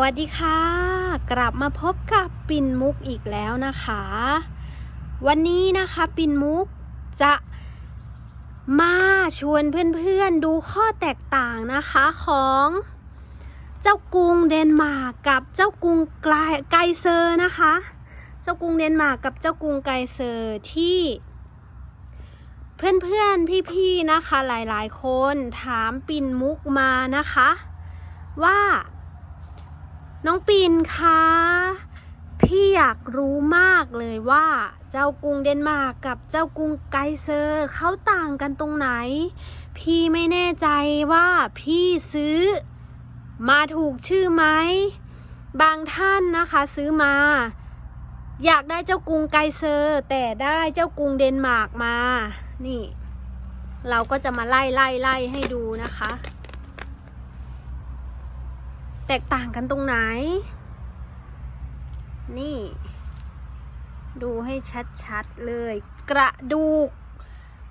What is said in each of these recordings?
วัสดีค่ะ กลับมาพบกับปิ่นมุกอีกแล้วนะคะ วันนี้นะคะปิ่นมุกจะมาชวนเพื่อนๆดูข้อแตกต่างนะคะของเจ้ากรุงเดนมาร์กกับเจ้ากรุงไกลไกเซอร์นะคะ เจ้ากรุงเดนมาร์กกับเจ้ากรุงไกเซอร์ที่ เพื่อนๆพี่ๆนะคะหลายๆคนถามปิ่นมุกมานะคะ ว่า น้องปีนคะพี่อยากรู้มากเลยว่าเจ้ากรุงเดนมาร์กกับเจ้ากรุงไกเซอร์เขาต่างกันตรงไหน พี่ไม่แน่ใจว่าพี่ซื้อ มาถูกชื่อไหมบางท่านนะคะซื้อมา อยากได้เจ้ากรุงไกเซอร์ แต่ได้เจ้ากรุงเดนมาร์กมา นี่ เราก็จะมาไล่ไล่ไล่ให้ดูนะคะ ตกต่างกันตรงไหน นี่ ดูให้ชัดๆเลย กระดูก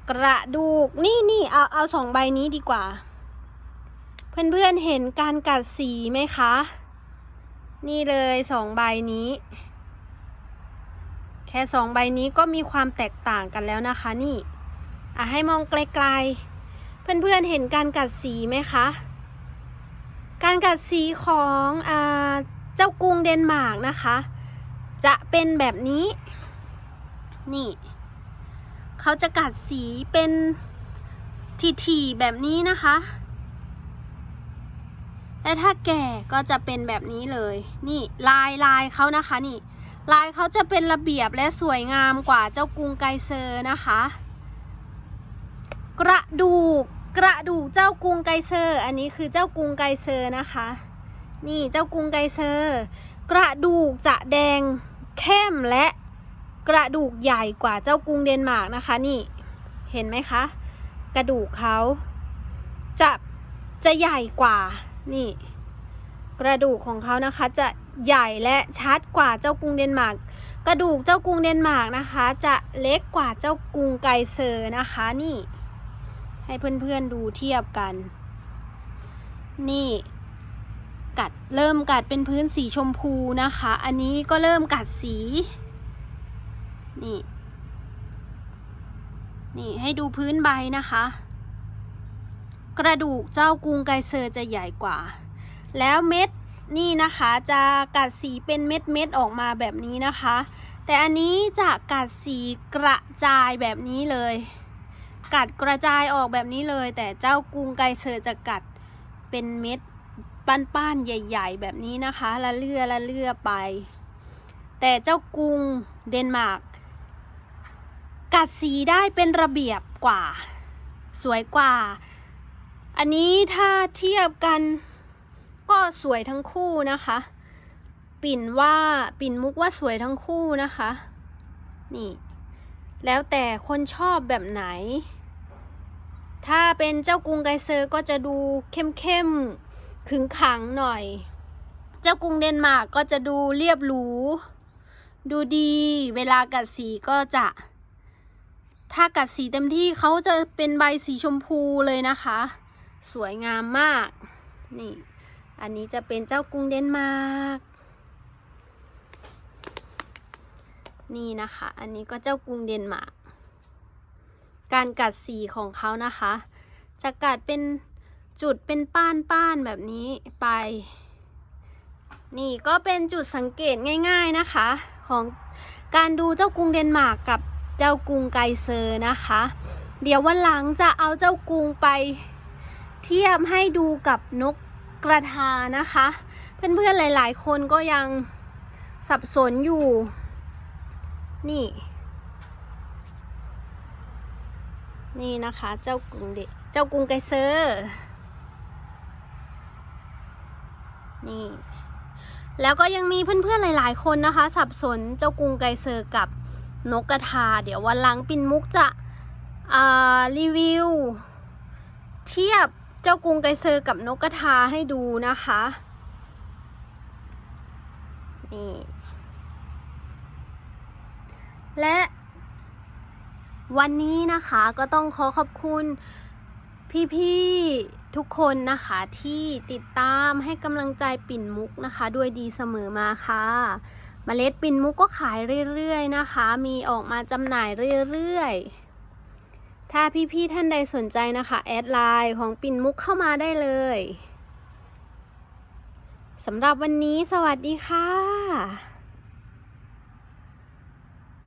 กระดูก นี่นี่เอาเอาสองใบนี้ดีกว่า เพื่อนๆเห็นการกัดสีไหมคะ นี่เลยสองใบนี้ แค่สองใบนี้ก็มีความแตกต่างกันแล้วนะคะนี่อะให้มองไกลๆ เพื่อนๆเห็นการกัดสีไหมคะ การกัดสีของอเจ้ากรุงเดนมาร์กนะคะ จะเป็นแบบนี้ นี่ เขาจะกัดสีเป็นทีๆแบบนี้นะคะ และถ้าแก่ก็จะเป็นแบบนี้เลย นี่ลายลายเขานะคะนี่ ลายเขาจะเป็นระเบียบและสวยงามกว่าเจ้ากรุงไกเซอร์นะคะ กระดูก กระดูกเจ้ากรุงไกเซอร์ อันนี้คือเจ้ากรุงไกเซอร์นะคะ นี่เจ้ากรุงไกเซอร์ กระดูกจะแดงเข้มและกระดูกใหญ่กว่าเจ้ากรุงเดนมาร์กนะคะ นี่เห็นไหมคะ กระดูกเขาจะจะใหญ่กว่านี่ กระดูกของเขานะคะจะใหญ่และชัดกว่าเจ้ากรุงเดนมาร์กกระดูกเจ้ากรุงเดนมาร์กนะคะ จะเล็กกว่าเจ้ากรุงไกเซอร์นะคะนี่ ให้เพื่อนๆดูเทียบกัน นี่กัดเริ่มกัดเป็นพื้นสีชมพูนะคะ อันนี้ก็เริ่มกัดสี นี่ นี่ให้ดูพื้นใบนะคะ กระดูกเจ้ากุงไกเซอร์จะใหญ่กว่า แล้วเม็ดนี่นะคะจะกัดสีเป็นเม็ดเม็ดออกมาแบบนี้นะคะ แต่อันนี้จะกัดสีกระจายแบบนี้เลย กัดกระจายออกแบบนี้เลย แต่เจ้ากรุงไกเซอร์จะกัดเป็นเม็ดป้านๆใหญ่ ๆ แบบนี้นะคะละเลือละเลือไป แต่เจ้ากรุงเดนมาร์กกัดสีได้เป็นระเบียบกว่า สวยกว่า อันนี้ถ้าเทียบกันก็สวยทั้งคู่นะคะ ปิ่นว่าปิ่นมุกว่าสวยทั้งคู่นะคะ นี่ แล้วแต่คนชอบแบบไหน ถ้าเป็นเจ้ากรุงไกเซอร์ก็จะดูเข้มเข้มขึงขังหน่อย เจ้ากรุงเดนมาร์กก็จะดูเรียบหรู ดูดี เวลากัดสีก็จะ ถ้ากัดสีเต็มที่เขาจะเป็นใบสีชมพูเลยนะคะ สวยงามมาก นี่ อันนี้จะเป็นเจ้ากรุงเดนมาร์ก นี่นะคะ อันนี้ก็เจ้ากรุงเดนมาร์ก การกัดสีของเขานะคะ จะกัดเป็นจุดเป็นป้านป้านแบบนี้ไป นี่ก็เป็นจุดสังเกตง่าย ๆนะคะ ของการดูเจ้ากรุงเดนมาร์กกับเจ้ากรุงไกเซอร์นะคะ เดี๋ยววันหลังจะเอาเจ้ากรุงไปเทียบให้ดูกับนกกระทานะคะ เพื่อนๆหลายๆ คนก็ยังสับสนอยู่ นี่ นี่นะคะ เจ้ากรุงเดเจ้ากรุงไกเซอร์นี่แล้วก็ยังมีเพื่อนๆหลายๆ คนนะคะ สับสนเจ้ากรุงไกเซอร์กับนกกระทา เดี๋ยววันหลังปินมุกจะรีวิว เทียบเจ้ากรุงไกเซอร์กับนกกระทาให้ดูนะคะนี่และ วันนี้นะคะก็ต้องขอขอบคุณพี่ๆทุกคนนะคะที่ติดตามให้กำลังใจปิ่นมุกนะคะด้วยดีเสมอมาค่ะเมล็ดปิ่นมุกก็ขายเรื่อยๆนะคะ มีออกมาจำหน่ายเรื่อยๆ ถ้าพี่ๆท่านใดสนใจนะคะ แอดไลน์ของปิ่นมุกเข้ามาได้เลยสำหรับวันนี้สวัสดีค่ะ